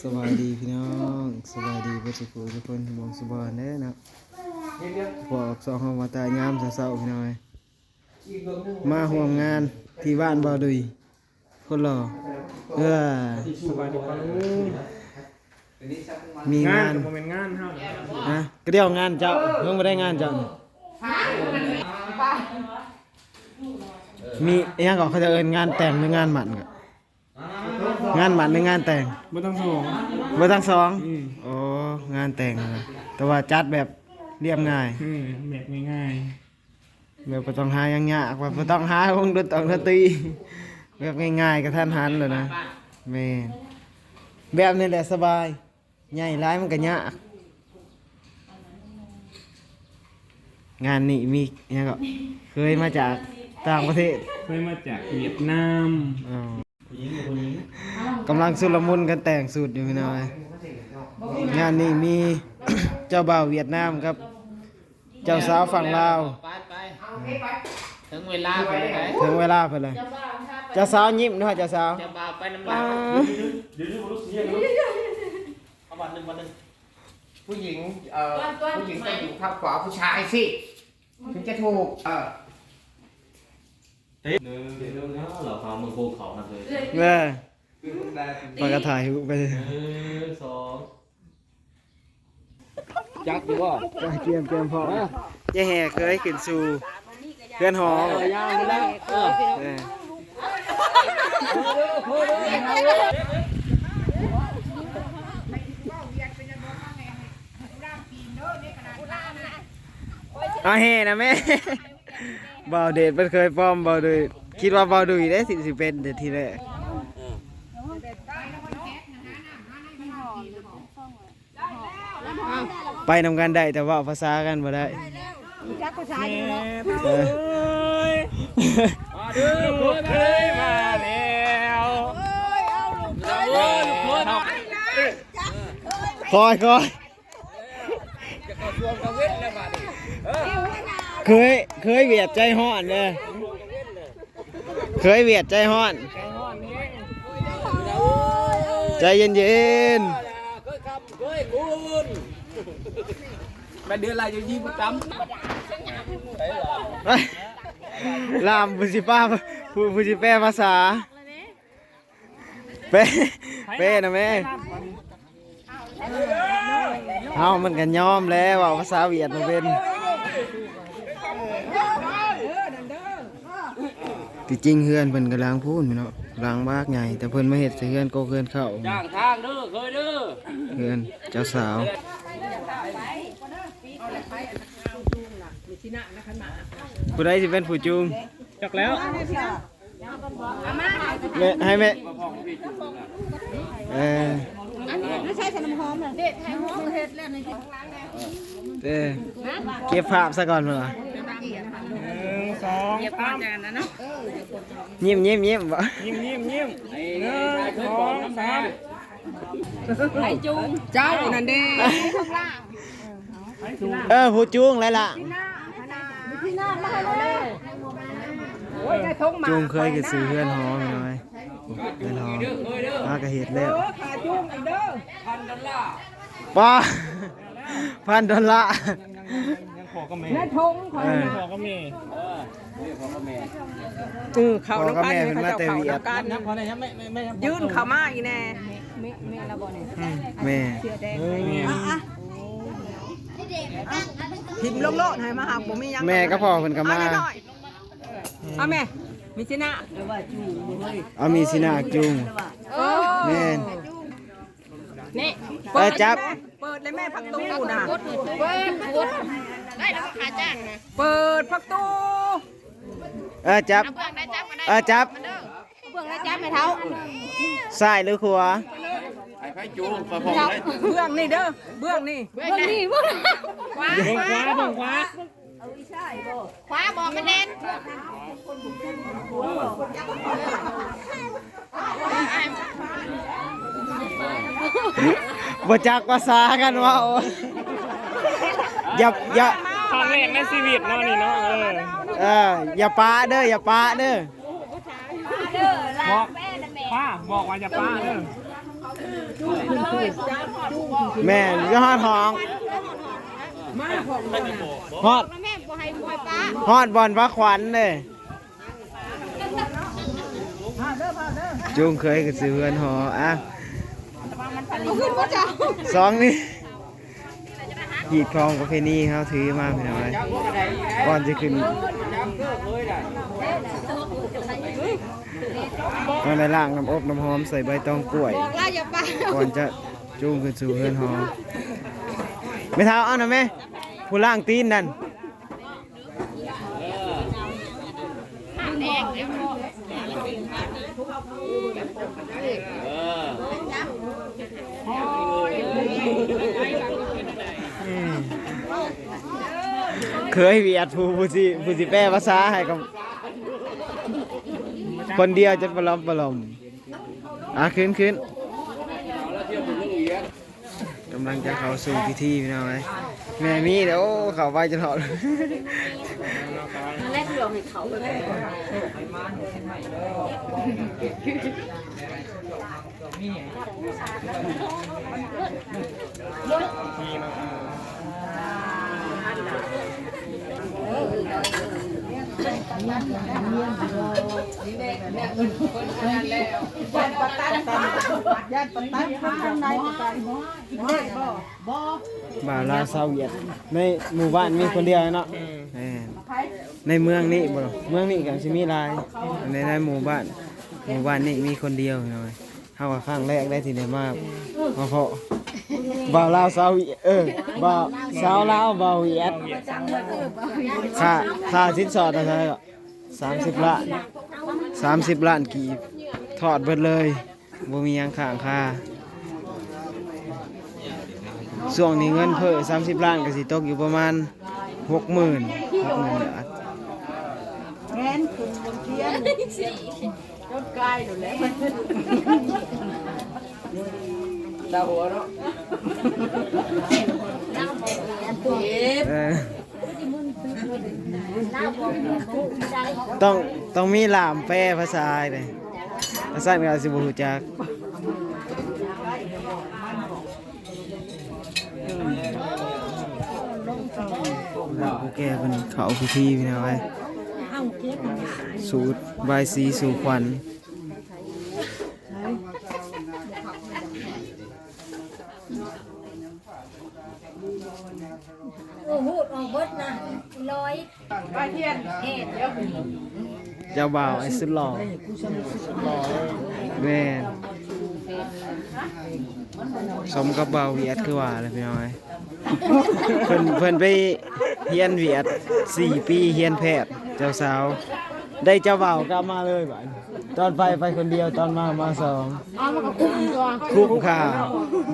สวัสดีพี่น้องสวัสดีเพื่อนสุขุทุกคนมองสบายเด้อนะพวกสองห้องมาตายยามเศร้าๆพี่น้อยมาห่วมงานที่บ้านบ่าวดุยคนหล่อเออสบายดีครับมีงานกับโมเมนต์งานเฮาเนี่ยนะก็เดียวงานเจ้าเพิ่งมาได้งานเจ้ามีอหยังก็เขาจะเอินงานแต่งหรืองานหมันก็ งานหมันหรืองานแต่งบ่ต้องส่งเบอร์ทั้งสองอืมโอ้งานแต่งนะแต่ว่าจัดแบบเรียบง่ายอืมแบบง่ายแบบบ่ต้องหายังยากว่าบ่ต้องหาวงดนตรีดนตรีแบบง่ายๆกับท่านหันเลยนะแม่นแบบนี้แหละสบายใหญ่ร้ายมันก็ยากงานนี้มีอิหยังก็เคยมาจากต่างประเทศๆเคยมาจากเวียดนาม อ๋อ กำลังสุลมุนกันแต่งสูตรอยู่พี่น้อยงานนี้มีเจ้าบ่าวเวียดนามครับ เจ้าสาวฝั่งลาวไปไปถึงเวลาไปเลยไหนถึงเวลาเพิ่นเลยเจ้าสาวยิ้มด้วยเจ้าสาวจะบ่าวไปน้ำป้าลายเอาวันหนึ่งวันหนึ่งผู้หญิงเอ่อผู้หญิงต้องอยู่ข้างขวาผู้ชายสิถึงจะถูกเออ เดี๋ยวนะเราเขามือโคเขามาเลยแม่ปากกระถ่ายไปเลยหนึ่งสองจักอยู่บ่เตรียมเตรียมพร้อมยายแห่เคยขึ้นสู่เพื่อนหอมยาวไปแล้วเออเออเอาแห่นะแม่ บ่าวเดชมันเคยป้อมบ่าวดุยคิดว่าบ่าวดุยได้สิสิเป็นแต่ทีแรกไปนำกันได้แต่ว่าภาษากันบ่ได้เออลูกเคยมาแล้วคอยคอยเคยเคยเวียดใจห้อนเลยเคยเวียดใจห้อน ใจเย็นเย็นเคยคำเคยคุณแม่เดือนอะไรอยู่ยี่ประจๆไปลามผู้สิป้าผู้ผู้สิแปลภาษาเป้เป้นะแม่เฮามันกันยอมแล้วว่าภาษาเวียดมันเป็น ที่จริงเฮือนเพิ่นกำลังพูดพี่เนาะล้างบากใหญ่แต่เพิ่นมาเฮ็ดใส่เฮือนก็เฮือนเข้าำจ้างทางเด้อเคยเด้อเฮือนเจ้าสาวผู้ใดสิเป็นผู้จูงจักแล้วแม่ให้แม่เออไม่ใช่ขนมหอมเหรอเด็ดไทยหอมเฮ็ดแล้วในที่เออเก็บภาพซะก่อนเถอะหนึ่ง สองสามยิ้มยิ้มยิ้มบ่ยิ้มยิ้มยิ้มหนึ่งสองสามเจ้านั่นเด้เออผู้จูงไรล่ะพี่น้ามาให้เลยโอ้ยได้ทงมาจูงเคยกินซื้อเพื่อนหอมหน่อยเพื่อนหอมมากระเห็ดแล้วขาจุ้งอีกเด้อป้าพันดอลลาร์ ยังขอก็แม่ได้ทงคอยเออขอก็แม่เออเขาพ่อกับแม่เพิ่นมาแต่เวียดกันพอได้ไม่ไม่ไม่ยื่นเขามาอีแน่แม่พิมพ์โลกโลดให้มาหาผมมียังแม่ก็พ่อเพิ่นก็มาเอาหน่อยเอาแม่มีชนะเอามีสินาจูงแม่นนี่เออจับ เปิดเลยแม่พักตู้นะเปิ้นพุดได้ แล้วก็ขาจ้างนะเปิดพักตู้เออจับเบื้องได้จับมาได้เออจับเบื้องได้จับไม่เท่าซ้ายหรือขวาเบื้องนี่เด้อเบื้องนี่เบื้องนี่เบื้องขวาเบิ่งขวาเบิ่งขวาขวาบอกมันเด่นบ่จักภาษากันว่าอย่าอย่า ครั้งแรกในชีวิตเนาะนี่เนาะเออเอออย่าปาเด้ออย่าปาเด้อบอกป้าบอกว่าจะป้าเด้อแม่ยอดทองฮอดแม่บ่ให้บ่ให้ป้าฮอดบอลพระขวัญเลยจุงเคยกับซื้อเฮือนหออะเอาขึ้นบ่จ้าสองนี่ หีดคลองประเพณีเขาถือมาพี่น้อยก่อนจะขึ้นตองในล่างน้ำอบน้ำหอมใส่ใบตองกล้วย ก่อนจะจูงขึ้นสู่เฮือนหอมไม่เท้าเอาหน่อยไหมผู้ล่างตีนนั่นเคยเวียดผู้ผู้สิผู้สิแปลภาษาให้กับคนเดียวจะประลอมประลอมอะขึ้นขึ้นกำลังจะเข้าสู่พิธีพี่น้องไหมแม่มีเดี๋ยวเข้าไปจะถอด บ่าวลาวซาเวียดในหมู่บ้านมีคนเดียวเนาะแม่นในเมืองนี่บ่เมืองนี่ก็สิมีหลายในในหมู่บ้านหมู่บ้านนี่มีคนเดียวพี่น้อยเฮาว่าครั้งแรกได้ที่ได้มามาเพาะบ่าวลาวซาเวียดเออบ่าวสาวลาวบ่าวเวียดค่าค่าสินสอดอะไรก็ 30ล้าน30ล้านกีบทอดเบิดเลยบ่มีหยังข้างค่าช่วงนี้เงินเพิ่ม30ล้านก็สิตกอยู่ประมาณ60,000 60,000บาทดาวหัวเนาะเออ ต้องต้องมีหลามแปรภาษาเลยภาษาก็สิบ่ฮู้จักผู้แก่เป็นเข้าพิธีพี่นะไว้สูตรใบสีสู่ควัน โอ้โหออกเบิดนะร้อย เฮียนเอทเจ้าบ่าวไอ้สุดหล่อแม่นสมกับบ่าวเวียดคือว่าเลยพี่น้อยเพิ่นเพิ่นไปเฮียนเวียดสี่ปีเฮียนแพทย์เจ้าสาว ได้เจ้าบ่าวกลับมาเลยบัดตอนไปไปคนเดียวตอนมามาสองคุ้มค่า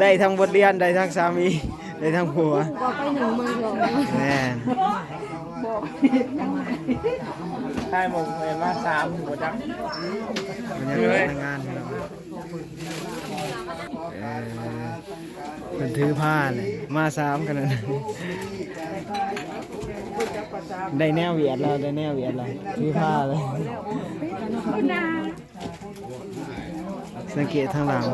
ได้ทั้งบทเรียนได้ทั้งสามีได้ทั้งผัวไปหนึ่งมือหล งแม่นได้หมงเลยมาสามหัวจังบรรยากาศในงานพี่น้องเออเพิ่นถือผ้าเลยมาสามกันนะได้แนวเวียดแล้วได้แนวเวียดแล้วถือผ้าเลยสังเกตทางหลัง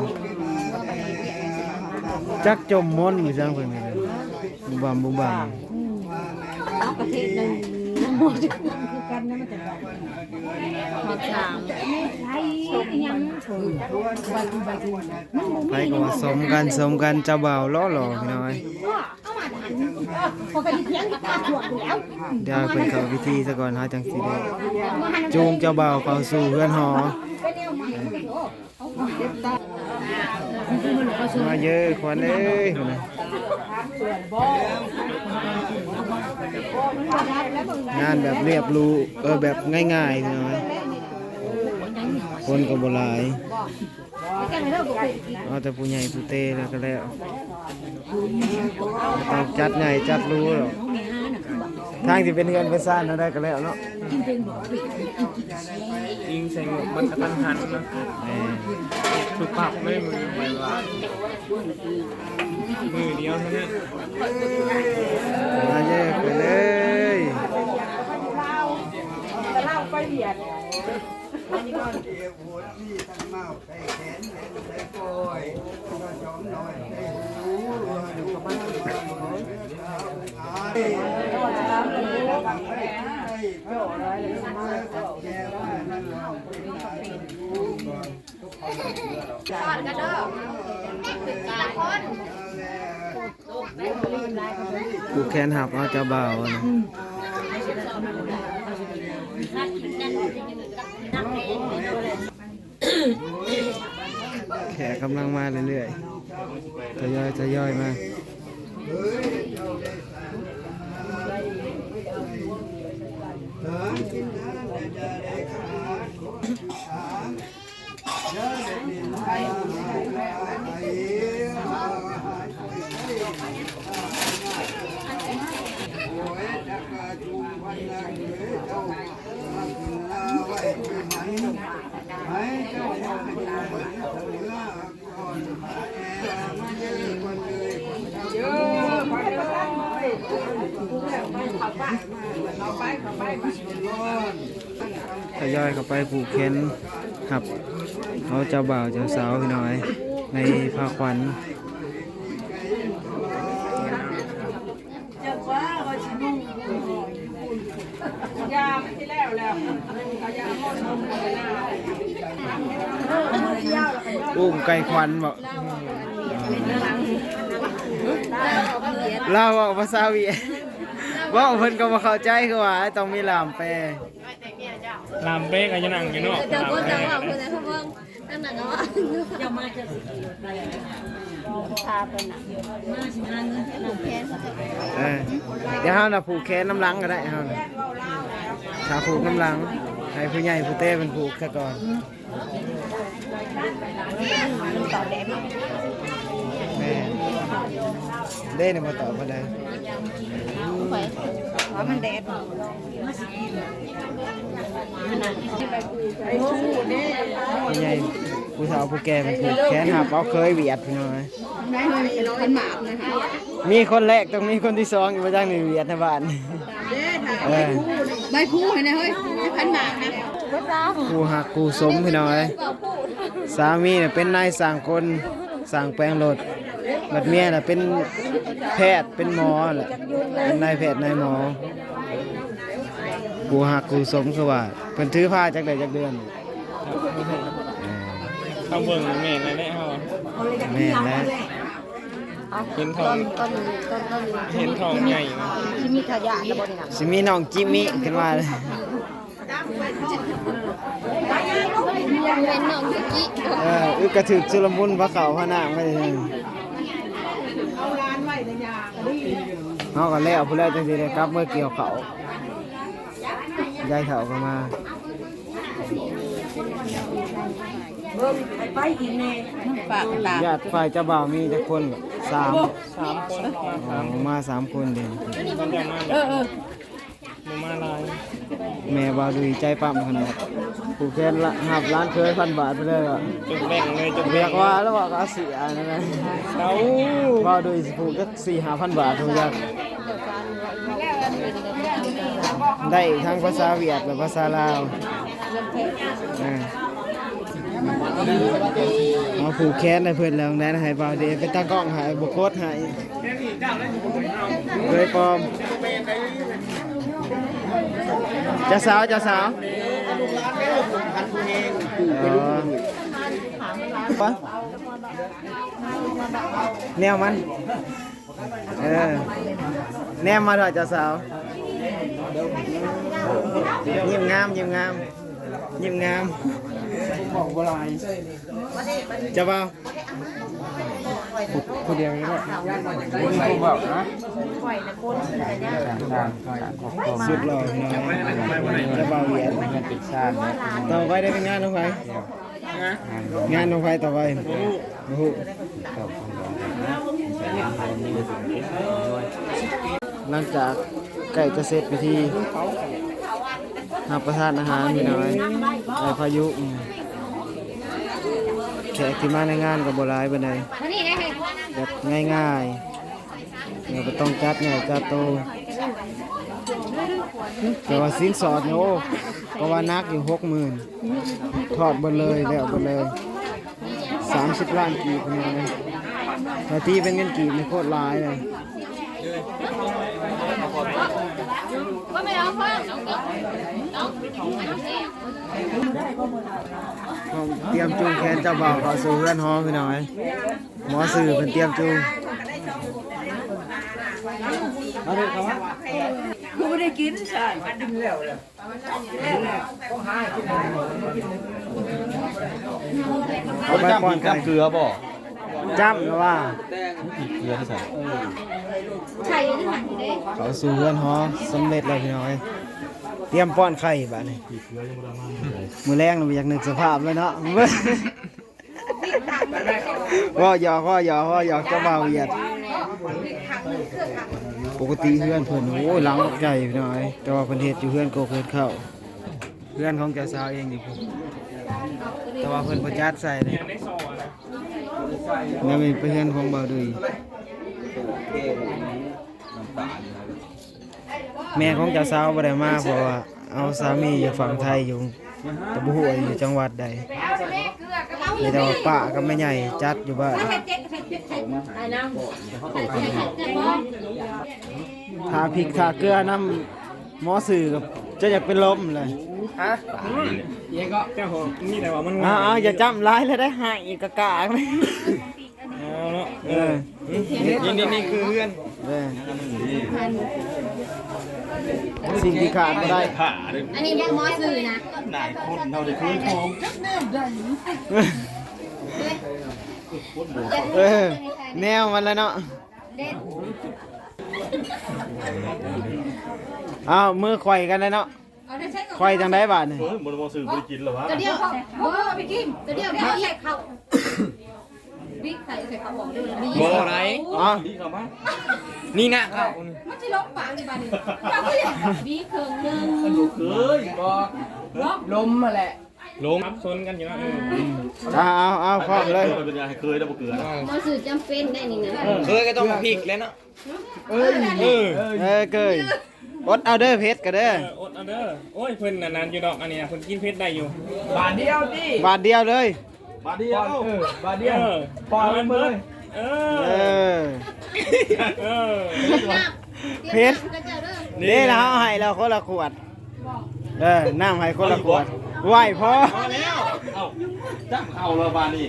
จักจมม้นอยู่จังเพิ่นนี่เลยบุบามบุบาม เอาประเทศหนึ่งน้ำมันคือกันนะมันจะแบบมาสามไอ้ยังถูกไปก็ว่าสมกันสมกันเจ้าบ่าวล้อหล่อพี่น้อยไปเดี๋ยวไปเข้าพิธีซะก่อนฮาจังสิได้จูงเจ้าบ่าวเข้าสู่เฮือนหอ มาเยอะควันเอ้ยนะงานแบบเรียบรู้เออแบบง่ายๆน้อยคนก็บหลายเอาแต่ผู้ใหญ่ผู้เตแล้วก็แล้วต้องจัดใหญ่จัดรู้หรอก ทางที่เป็นเงินเป็นซ่านเอาได้ก็แล้วเนาะยิงใส่หมวกมันกระทันหันนะแหม่ถูกปรับไม่มือไม่ว่ามือเดียวเท่านั้นมาเยอะไปเลยผูกแขน หับเอาเจ้าบ่าวนะแขกกำลังมาเรื่อยๆทยอยทยอยมา ทยอยเข้าไปผูกแขนหับเอาจ้าบ่าวจ้าสาวพี่น้อย ในผ้าขวัญ ยาไม่ที่แล้วแล้วยาหมดลมไปหน้า อุ้มไก่ควันบอกเล่าว่าภาษาเวียดว่าเพิ่นก็บ่เข้าใจคือว่าต้องมีลามแปลลามเป๊กก็จะนั่งอยู่นอกแต่ลามคนเป๊จะกว่าคนไหนเขาบอกนั่นน่ะก็ว่าจะมาจะพาไปน่ะมาสิมาเงินหนังแค้นเออเดี๋ยวเฮาน่ะผูกแขนน้ำหลังก็ได้เฮาน่ะถ้าผูกน้ำหลัง ให้ผู้ใหญ่ผู้เต้เป็นผูกซะก่อนแม่เด้เนี่ยมาตอบมาได้ไปเพราะมันแดดผู้ใหญ่ผู้สาวผู้แก่เป็นผูกแขนหับเอาเคยเวียดพี่น้อยได้เลยเป็นหมาบนะคะมีคนแรกต้องมีคนที่สองอยู่มาจากในเวียดในบ้านเออใบพูเห็นไหมเฮ้ย พันมากนะพระเจ้ากูหักกูสมพี่น้อย สามีเนี่ยเป็นนายสั่งคนสั่งแปลงรถบัดเมียน่ะเป็นแพทย์เป็นหมอแหละเป็นนายแพทย์นายหมอ กูหักกูสมคือว่าเพิ่นถือผ้าจากใดจากเดือนเออเขาเบิ่งแม่นอะไรเขาแม่นแล้ว เห็นทอง ต้นต้นต้นเห็นทองใหญ่นะที่มีขยะระบบนี่นะ สิมีน้องจิมมี่ขึ้นมาเลย เป็นน้องยุกิเอออึกกระถึกชุลมุนพระเขาพระนางไปเลยเฮาก็แล้วผู้แล้วจังสิได้กลับเมื่อเกี่ยวเขายายเขาก็มาปากตาญาติฝ่ายเจ้าบ่าวมีจักคนสามสามคนมาอ๋สาอมมาสามคนเด่นคนจะมาเออเออ มาลายแม่บ่าวดุยใจปั๊มขนาดผูกแขนละหับล้านเคยพันบาทไปเลยอะจุดแบ่งเลยจุดเรีแบ่ยงกว่าแล้วว่าก็เอาเสียนั่นนะเราบ่าวดุยสิผูกก็สี่ห้าพันบาททุกอย่างได้ทั้งภาษาเวียดและภาษาลาวอ่าเอาผูกแขนให้เพื่อนแล้วได้ให้บ่าวเดชไปตั้งกล้องให้บุกโคตให้เคยปลอม เจ้าสาวเจ้าสาวอ๋อปะแนวมันเอ อแนมมาด้วยเจ้าสาวยิ้มงามยิ้มงามยิ้มงามบอกบลายจะเปล่าผู้เดียวนี่แหละผู้บอกนะสุดหล่อพี่น้องจะเบาเหรียญต่อไปได้เป็นงานน้องไฟงานน้องไฟต่อไปโอ้โหหลังจากไก่จะเสร็จไปที่รับประทานอาหารพี่น้อยในพายุอืมแขกที่มาในงานกับโบราณบันไดมานี่ได้ไง แบบง่ายๆเราก็ต้องจัดใหญ่จัดโตแต่ว่าสินสอดเนี่ยก็ว่านักอยู่หกหมื่นทอดบนเลยแล้วบนเลยสามสิบล้านกีบพี่น้องเลยแต่ที่เป็นเงินกีบนี่โคตรหลายเลย ก็ไม่เอาเพิ่มน้องเตรียมจูงแขนเจ้าบ่าวเข้าสู่เรือนหอพี่น้อยหมอสื่อเป็นเตรียมจูงกูไม่ได้กินใช่เอาไปป้อนไก่เกลือบ่ จ้ำนะว่าเกลือที่ใส่ไข่ยังหันเด้เข้าสู่เรือนหอสำเร็จแล้วพี่น้อยเตรียมป้อนไข่บ้านี่มือแรงเราอยากนึกสภาพเลยเนาะว่าหยอกว่าหยอกว่าหยอกเจ้าบ่าวเหยียดปกติเพื่อนเพิ่นโอ้ยหลังใจพี่น้อยแต่ว่าเพิ่นเฮ็ดอยู่เพื่อนโกเกิดเข้าเพื่อนของเจ้าสาวเองนี่พุ่นแต่ว่าเพิ่นบ่จัดใส่เลย ได้ซอนะแล้วมีเพื่อนของบ่าวดุยแม่ของเจ้าสาวบ่ได้มาเพราะว่าเอาสามีอยู่ฝั่งไทยอยู่ตะบุหัวอยู่จังหวัดใดมีแต่ว่าป้ากับแม่ใหญ่จัดอยู่บ้านทาพริกทาเกลือน้ำหมอสื่อกับจะอยากเป็นลมเลย ฮะเยังก็เจ้าของนี่แต่ว่ามันอ้าวอย่าจำร้ายเลยได้หายอีกกะกากเลยเอาเนาะเออนี่นี่นี่คือเพื่อนเออสิ่งที่ขาดไม่ได้ ผ่าเลยอันนี้ยังมอสื่อนะนายคนเราได้คืนทองเออ แนวมันแล้วเนาะอ้าวมือไขว่กันเลยเนาะ ไขว่จังได้บาทนี่เฮ้ยมันมองสื่อบ่ได้กินหรอวะตัวเดียวโอ้ไปกินตัวเดียวเดียวใส่ข้าวบิ๊กใส่ใส่ข้าวบอกด้วยดีบ่ไรอ๋อนี่เข้ามานี่นะเขามันจะลบปากที่บ้านนี่เราก็อยากบิ๊กเครื่องนึงเฮ้ยบอกลมมาแหละลงรับซนกันอยู่นะเออเอาเอาเอาพร้อมเลยเป็นยังไงเคยได้บ่เกลือนะมอสื่อจำเป็นได้นี่นะเคยก็ต้องพริกแล้วเนาะเออเออเกย อดเอาเด้อเพชรกันเด้อเอออดเอาเด้อโอ้ยเพิ่นนานๆอยู่ดอกอันนี้นะเพิ่นกินเผ็ดได้อยู่บาทเดียวดิบาทเดียวเลยมาดีเอาเออบาทเอเดียวอปล่อยมันเบิดเอเอออเออเพชรเด้แล้วเอาให้เราคนละขวดเออน้ำให้คนละขวดไหวพอพอแล้วเอ้าจ้ำเข้าแล้วบานนี่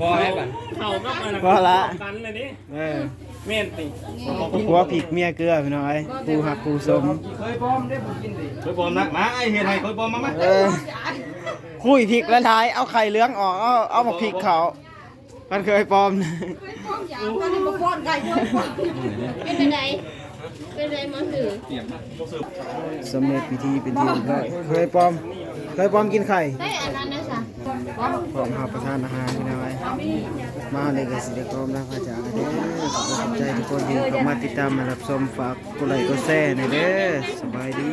พอแล้วกันเขาก็มาพอละกันเลยดิ เออแม่นติหัวผิกเมียเกลือพี่น้อยปูหักปูสมเคยพร้อมได้ผมกินดิเคยบอมนักมาไอเฮ็ดให้เคยบอมมาไหมเออคุยพริกแล้วท้ายเอาไข่เหลืองออกเอาเอามาพริกเขามันเคยปลอมนะเป็นไงเป็นไงมอสื่อสำเร็จพิธีเป็นที่เรียบร้อยเคยปลอม เคยปลอมกินไข่เฮ้ยอันนั้นนะจ๊ะพร้อมรับประทานอาหารพี่น้อยมาเลยก็สิได้พร้อมรับพระจากเด้อขอบคุณใจทุกคนที่เข้ามาติดตามมารับชมฝากกดไลค์กดแชร์หน่อยเด้อสบายดี